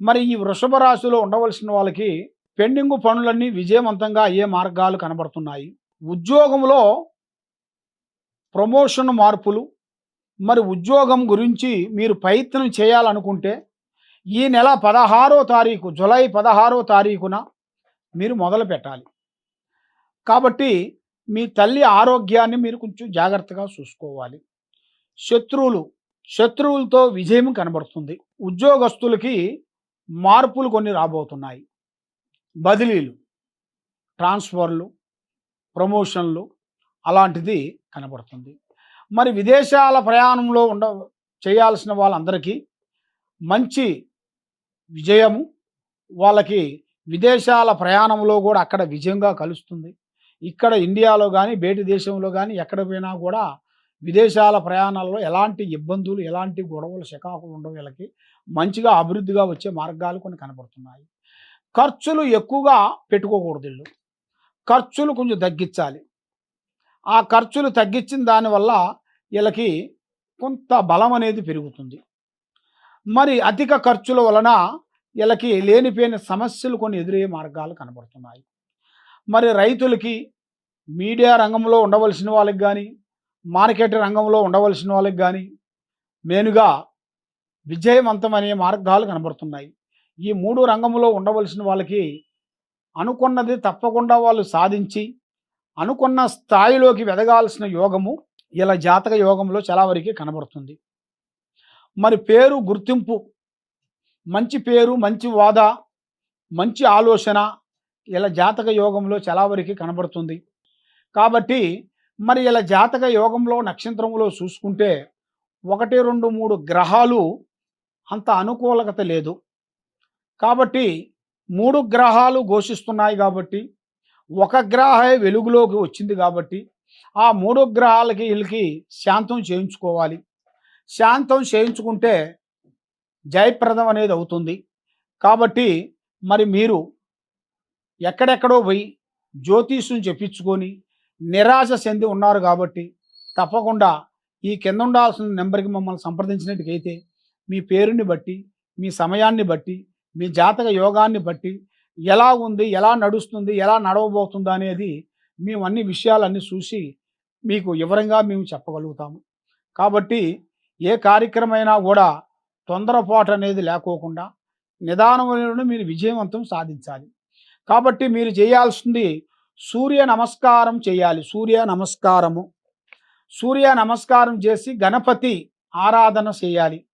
మరి ఈ వృషభ రాశిలో ఉండవలసిన వాళ్ళకి పెండింగ్ పనులన్నీ విజయవంతంగా అయ్యే మార్గాలు కనబడుతున్నాయి. ఉద్యోగంలో ప్రమోషన్ మార్పులు మరి ఉద్యోగం గురించి మీరు ప్రయత్నం చేయాలనుకుంటే ఈ నెల పదహారో తారీఖు జులై పదహారో తారీఖున మీరు మొదలు పెట్టాలి. కాబట్టి మీ తల్లి ఆరోగ్యాన్ని మీరు కొంచెం జాగ్రత్తగా చూసుకోవాలి. శత్రువులు శత్రువులతో విజయం కనబడుతుంది. ఉద్యోగస్తులకి మార్పులు కొన్ని రాబోతున్నాయి. బదిలీలు ట్రాన్స్ఫర్లు ప్రమోషన్లు అలాంటిది కనబడుతుంది. మరి విదేశాల ప్రయాణంలో ఉండ చేయాల్సిన వాళ్ళందరికీ మంచి విజయము వాళ్ళకి విదేశాల ప్రయాణంలో కూడా అక్కడ విజయంగా కలుస్తుంది. ఇక్కడ ఇండియాలో కానీ బయటి దేశంలో కానీ ఎక్కడ పోయినా కూడా విదేశాల ప్రయాణాల్లో ఎలాంటి ఇబ్బందులు ఎలాంటి గొడవలు శకాకులు ఉండవు వీళ్ళకి. మంచిగా అభివృద్ధిగా వచ్చే మార్గాలు కొన్ని కనబడుతున్నాయి. ఖర్చులు ఎక్కువగా పెట్టుకోకూడదు ఇల్లు. ఖర్చులు కొంచెం తగ్గించాలి. ఆ ఖర్చులు తగ్గించిన దానివల్ల వీళ్ళకి కొంత బలం అనేది పెరుగుతుంది. మరి అధిక ఖర్చుల వలన వీళ్ళకి లేనిపోయిన సమస్యలు కొన్ని ఎదురయ్యే మార్గాలు కనబడుతున్నాయి. మరి రైతులకి మీడియా రంగంలో ఉండవలసిన వాళ్ళకి కానీ మార్కెట్ రంగంలో ఉండవలసిన వాళ్ళకి కానీ మెయిన్గా విజయవంతమనే మార్గాలు కనబడుతున్నాయి. ఈ మూడు రంగంలో ఉండవలసిన వాళ్ళకి అనుకున్నది తప్పకుండా వాళ్ళు సాధించి అనుకున్న స్థాయిలోకి వెదగాల్సిన యోగము ఇలా జాతక యోగంలో చాలా వరకు కనబడుతుంది. మరి పేరు గుర్తింపు మంచి పేరు మంచి వాదా మంచి ఆలోచన ఇలా జాతక యోగంలో చాలా వరకు కనబడుతుంది. కాబట్టి మరి ఇలా జాతక యోగంలో నక్షత్రంలో చూసుకుంటే ఒకటి రెండు మూడు గ్రహాలు అంత అనుకూలత లేదు. కాబట్టి మూడు గ్రహాలు ఘోషిస్తున్నాయి కాబట్టి ఒక గ్రహే వెలుగులోకి వచ్చింది కాబట్టి ఆ మూడు గ్రహాలకి వీళ్ళకి శాంతం చేయించుకోవాలి. శాంతం చేయించుకుంటే జయప్రదం అనేది అవుతుంది. కాబట్టి మరి మీరు ఎక్కడెక్కడో పోయి జ్యోతిష్యం చెప్పించుకొని నిరాశ చెంది ఉన్నారు కాబట్టి తప్పకుండా ఈ కింద ఉండాల్సిన నెంబర్కి మమ్మల్ని సంప్రదించినట్టుకైతే మీ పేరుని బట్టి మీ సమయాన్ని బట్టి మీ జాతక యోగాన్ని బట్టి ఎలా ఉంది ఎలా నడుస్తుంది ఎలా నడవబోతుంది అనేది మేము అన్ని విషయాలన్నీ చూసి మీకు వివరంగా మేము చెప్పగలుగుతాము. కాబట్టి ఏ కార్యక్రమైనా కూడా తొందరపాటు అనేది లేకోకుండా నిదానమైన మీరు విజయవంతం సాధించాలి. కాబట్టి మీరు చేయాల్సింది సూర్య నమస్కారం చేయాలి. సూర్య నమస్కారము. సూర్య నమస్కారం చేసి గణపతి ఆరాధన చేయాలి.